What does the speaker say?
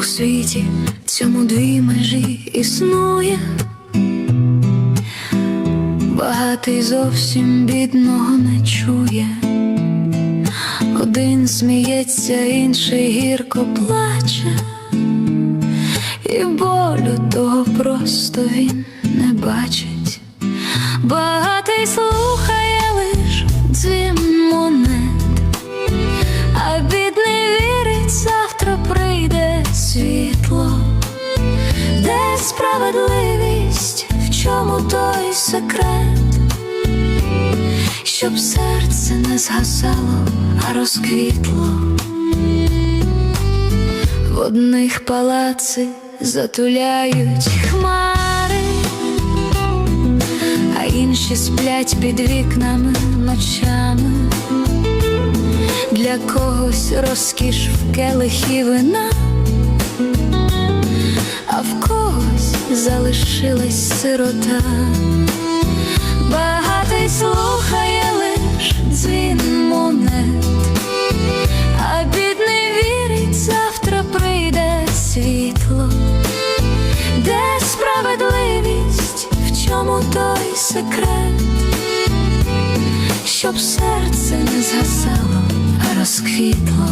у світі цьому дві межі існує. Багатий зовсім бідного не чує. Один сміється, інший гірко плаче, і болю того просто він не бачить. Багатий слухає лиш дзвін чому той секрет, щоб серце не згасало, а розквітло. В одних палаци затуляють хмари, а інші сплять під вікнами ночами. Для когось розкіш в келихі вина, залишилась сирота. Багатий слухає лиш дзвін монет, а бідний вірить, завтра прийде світло, де справедливість, в чому той секрет, щоб серце не згасало, а розквітло.